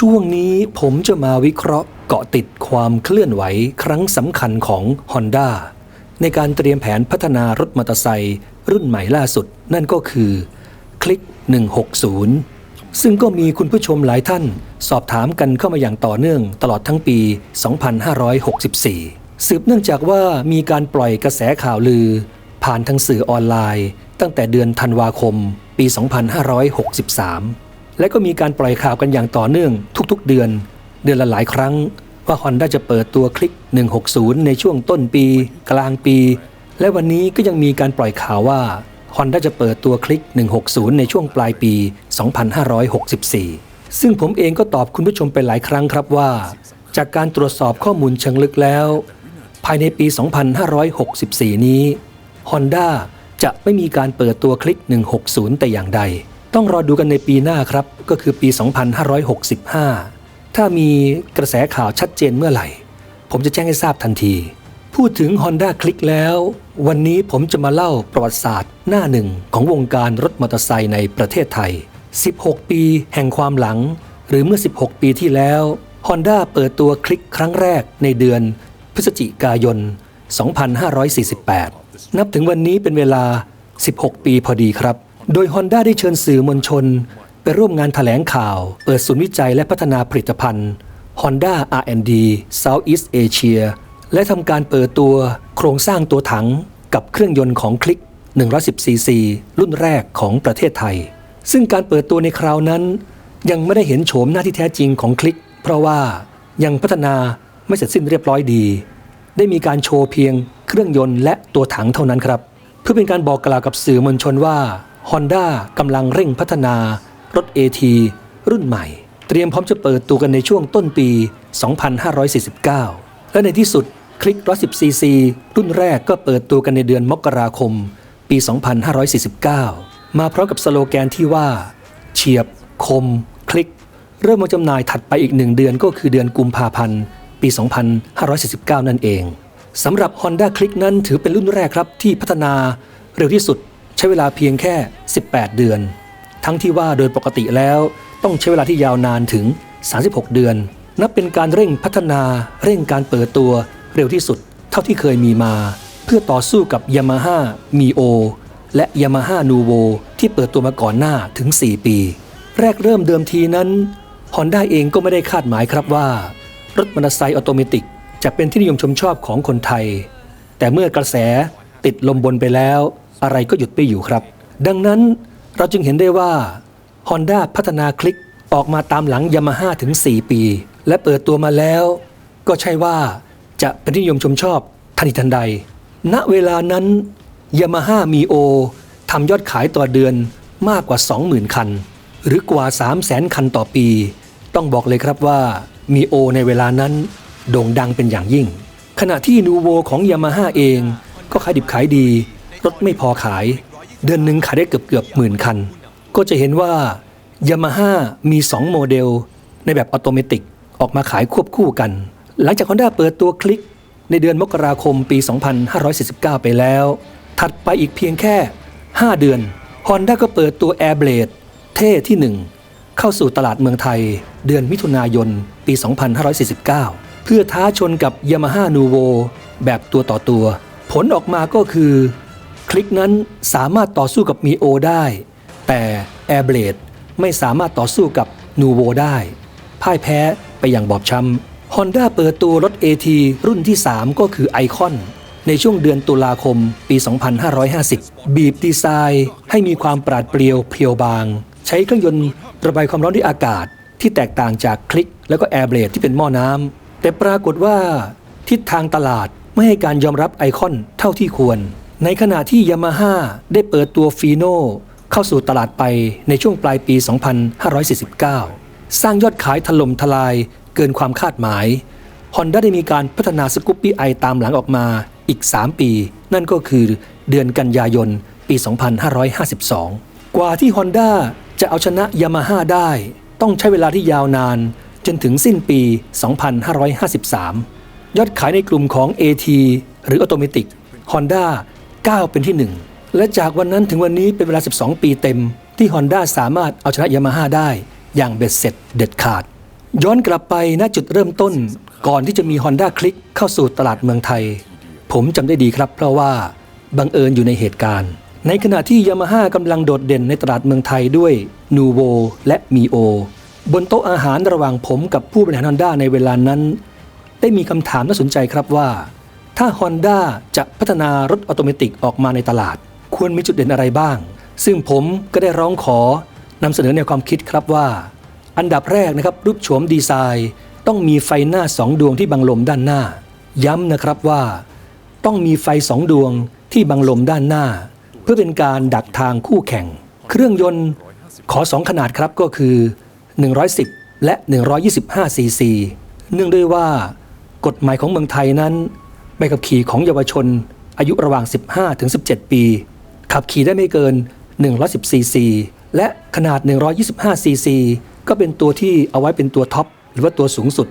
ช่วงนี้ผมจะมาวิเคราะห์เกาะติดความเคลื่อนไหวครั้งสำคัญของ Honda ในการเตรียมแผนพัฒนารถมอเตอร์ไซค์รุ่นใหม่ล่าสุด นั่นก็คือคลิก 160 ซึ่งก็มีคุณผู้ชมหลายท่าน สอบถามกันเข้ามาอย่างต่อเนื่องตลอดทั้งปี 2564 สืบเนื่องจากว่ามีการปล่อยกระแสข่าวลือ ผ่านทางสื่อออนไลน์ ตั้งแต่เดือนธันวาคม ปี 2563 และก็มีการปล่อยข่าวกันอย่างต่อเนื่องทุกๆเดือน เดือนละหลายครั้ง ว่า Honda จะเปิดตัวคลิก 160 ในช่วงต้นปี กลางปี และวันนี้ก็ยังมีการปล่อยข่าวว่า Honda จะเปิดตัวคลิก 160 ในช่วงปลายปี 2564 ซึ่งผมเองก็ตอบคุณผู้ชมไปหลายครั้งครับว่า จากการตรวจสอบข้อมูลเชิงลึกแล้ว ภายในปี 2564 นี้ Honda จะไม่มีการเปิดตัวคลิก 160 แต่อย่างใด ต้องรอดูกันในปีหน้าครับ ก็คือปี 2565 ถ้ามีกระแสข่าวชัดเจนเมื่อไหร่ ผมจะแจ้งให้ทราบทันที พูดถึง Honda คลิกแล้ว วันนี้ผมจะมาเล่าประวัติศาสตร์หน้าหนึ่งของวงการรถมอเตอร์ไซค์ในประเทศไทย 16 ปีแห่งความหลัง หรือเมื่อ 16 ปีที่แล้ว Honda เปิดตัวคลิกครั้งแรกในเดือน พฤศจิกายน 2548 นับถึงวันนี้เป็นเวลา 16 ปีพอดีครับ โดย Honda ได้เชิญสื่อมวลชน ไปร่วมงานถแถลงข่าว เปิดศูนย์วิจัยและพัฒนาผลิตภัณฑ์ Honda R&D Southeast Asia และทำการเปิดตัวโครงสร้างตัวถังกับเครื่องยนต์ของคลิก 110cc รุ่นแรกของประเทศไทย ซึ่งการเปิดตัวในคราวนั้น ยังไม่ได้เห็นโฉมหน้าที่แท้จริงของคลิก เพราะว่ายังพัฒนาไม่เสร็จสิ้นเรียบร้อยดี ได้มีการโชว์เพียงเครื่องยนต์และตัวถังเท่านั้นครับ เพื่อเป็นการบอกกล่าวกับสื่อมวลชนว่า Honda กำลังเร่งพัฒนารถ AT รุ่นใหม่ เตรียมพร้อมจะเปิดตัวกันในช่วงต้นปี 2549 และในที่สุดคลิก 110cc รุ่นแรกก็เปิดตัวกันในเดือนมกราคม ปี 2549 มาพร้อมกับสโลแกนที่ว่า เฉียบ คม คลิก เริ่มมาจำหน่ายถัดไปอีกหนึ่งเดือนก็คือเดือนกุมภาพันธ์ ปี 2549 นั่นเองสำหรับ Honda Click นั้นถือเป็นรุ่นแรกครับที่พัฒนาเร็วที่สุด ใช้เวลาเพียงแค่ 18 เดือน ทั้งที่ว่าโดยปกติแล้วต้องใช้เวลาที่ยาวนานถึง 36 เดือน นับเป็นการเร่งพัฒนาเร่งการเปิดตัวเร็วที่สุด เท่าที่เคยมีมา เพื่อต่อสู้กับ Yamaha Mio และ Yamaha Nuvo ที่เปิดตัวมาก่อนหน้าถึง 4 ปี แรกเริ่มเดิมทีนั้น Honda เองก็ไม่ได้คาดหมายครับว่า รถมอเตอร์ไซค์ออโตเมติกจะเป็นที่นิยมชมชอบของคนไทย แต่เมื่อกระแสติดลมบนไปแล้ว อะไรก็หยุดไปอยู่ครับ ดังนั้นเราจึงเห็นได้ว่า Honda พัฒนาคลิกออกมาตามหลัง Yamaha ถึง 4 ปี และเปิดตัวมาแล้ว ก็ใช่ว่าจะเป็นที่นิยมชมชอบทันทีทันใด ณเวลานั้น Yamaha Mio ทำยอดขายต่อเดือนมากกว่า 20,000 คัน หรือกว่า 300,000 คันต่อปี ต้องบอกเลยครับว่า Mio ในเวลานั้น โด่งดังเป็นอย่างยิ่ง ขณะที่นูโวของ Yamaha เองก็ขายดิบขายดี รถไม่พอขาย เดือนหนึ่งขายได้เกือบเกือบหมื่นคัน ก็จะเห็นว่า Yamaha มี 2 โมเดล ในแบบออโตเมติออกมาขายควบคู่กัน หลังจาก Honda เปิดตัวคลิก ในเดือนมกราคมปี 2549 ไปแล้ว ถัดไปอีกเพียงแค่ 5 เดือน Honda ก็เปิดตัว Airblade เท่ที่ 1 เข้าสู่ตลาดเมืองไทย เดือนมิถุนายนปี 2549 เพื่อท้าชนกับ Yamaha Nuvo แบบตัวต่อตัว ผลออกมาก็คือ คลิกนั้นสามารถต่อสู้กับ Mio ได้ แต่ Airblade ไม่สามารถต่อสู้กับ Nuvo ได้ พ่ายแพ้ไปอย่างบอบช้ำ Honda เปิดตัวรถ AT รุ่นที่ 3 ก็คือไอคอน ในช่วงเดือนตุลาคมปี 2550 บีบดีไซน์ให้มีความปราดเปรียวเพียวบาง ใช้เครื่องยนต์ระบายความร้อนด้วยอากาศที่แตกต่างจากคลิก แล้วก็แอร์เบลดที่เป็นหม้อน้ำแต่ปรากฏว่าทิศทางตลาดไม่ให้การยอมรับไอคอนเท่าที่ควร ในขณะที่ยามาฮ่าได้เปิดตัวฟีโน่เข้าสู่ตลาดไปในช่วงปลายปี 2549 สร้างยอดขายถล่มทลายเกินความคาดหมาย Honda ได้มีการพัฒนาสกูปปี้ไอตามหลังออกมาอีก 3 ปี นั่นก็คือเดือนกันยายนปี 2552 กว่าที่ Honda จะเอาชนะ Yamaha ได้ ต้องใช้เวลาที่ยาวนานจนถึงสิ้นปี 2553 ยอดขายในกลุ่มของ AT หรือ Automatic Honda ก้าวเป็นที่ 1 และจากวันนั้นถึงวันนี้เป็นเวลา 12 ปีเต็ม ที่ Honda สามารถเอาชนะ Yamaha ได้ อย่างเบ็ดเสร็จเด็ดขาด ย้อนกลับไปณจุดเริ่มต้น ก่อนที่จะมี Honda Click เข้าสู่ตลาดเมืองไทย ผมจำได้ดีครับ เพราะว่าบังเอิญอยู่ในเหตุการณ์ ในขณะที่ยามาฮ่ากำลังโดดเด่นในตลาดเมืองไทยด้วยนูโวและมีโอบนโต๊ะอาหารระหว่างผมกับผู้บริหาร Honda ในเวลานั้น ได้มีคำถามน่าสนใจครับว่า ถ้า Honda จะพัฒนารถออโตเมติกออกมาในตลาด ควรมีจุดเด่นอะไรบ้าง ซึ่งผมก็ได้ร้องขอนำเสนอแนวความคิดครับว่า อันดับแรกนะครับรูปโฉมดีไซน์ ต้องมีไฟหน้าสองดวงที่บังลมด้านหน้า ย้ำนะครับว่า ต้องมีไฟสองดวงที่บังลมด้านหน้า เพื่อเป็นการดักทางคู่แข่ง เครื่องยนต์ขอสองขนาดครับก็คือ 110 และ 125 ซีซี เนื่องด้วยว่ากฎหมายของเมืองไทยนั้น ใบขับขี่ของเยาวชน อายุระหว่าง 15 ถึง 17 ปี ขับขี่ได้ไม่เกิน110ซีซีและขนาด 125ซีซีก็เป็นตัวที่เอาไว้เป็นตัวท็อปหรือว่าตัวสูงสุด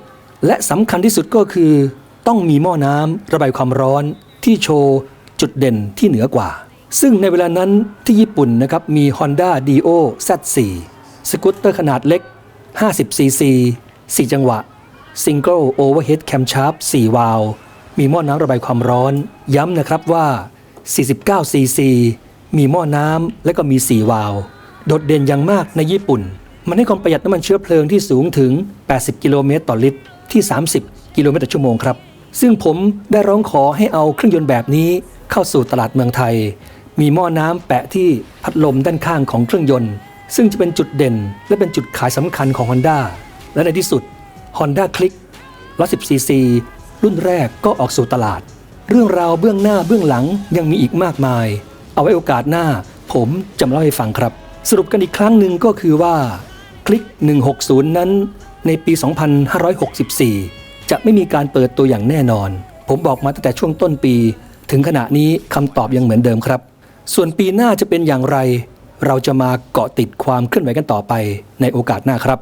และสำคัญที่สุดก็คือ ต้องมีหม้อน้ำระบายความร้อนที่โชว์จุดเด่นที่เหนือกว่า ซึ่งในเวลานั้นที่ญี่ปุ่นนะครับมี Honda Dio Z4 สกูตเตอร์ขนาดเล็ก 50ซีซี4จังหวะ Single Overhead Camshaft 4 วาล์ว มีหม้อน้ำระบายความร้อน ย้ำนะครับว่า 49 ซีซี มีหม้อน้ำและก็มี 4 วาล์วโดดเด่นอย่างมากในญี่ปุ่น มันให้ความประหยัดน้ำมันเชื้อเพลิงที่สูงถึง 80 กิโลเมตรต่อลิตร ที่ 30 กิโลเมตรต่อชั่วโมงครับ ซึ่งผมได้ร้องขอให้เอาเครื่องยนต์แบบนี้เข้าสู่ตลาดเมืองไทย มีหม้อน้ำแปะที่พัดลมด้านข้างของเครื่องยนต์ ซึ่งจะเป็นจุดเด่น และเป็นจุดขายสำคัญของ Honda และในที่สุด Honda Click 110 cc รุ่นแรกก็ออกสู่ตลาด เรื่องราวเบื้องหน้าเบื้องหลังยังมีอีกมากมาย เอาไว้โอกาสหน้า ผมจะเล่าให้ฟังครับ สรุปกันอีกครั้งหนึ่งก็คือว่า คลิก 160 นั้น ในปี 2564 จะไม่มีการเปิดตัวอย่างแน่นอน ผมบอกมาตั้งแต่ช่วงต้นปี ถึงขณะนี้คำตอบยังเหมือนเดิมครับ ส่วนปีหน้าจะเป็นอย่างไร เราจะมาเกาะติดความเคลื่อนไหวกันต่อไปในโอกาสหน้าครับ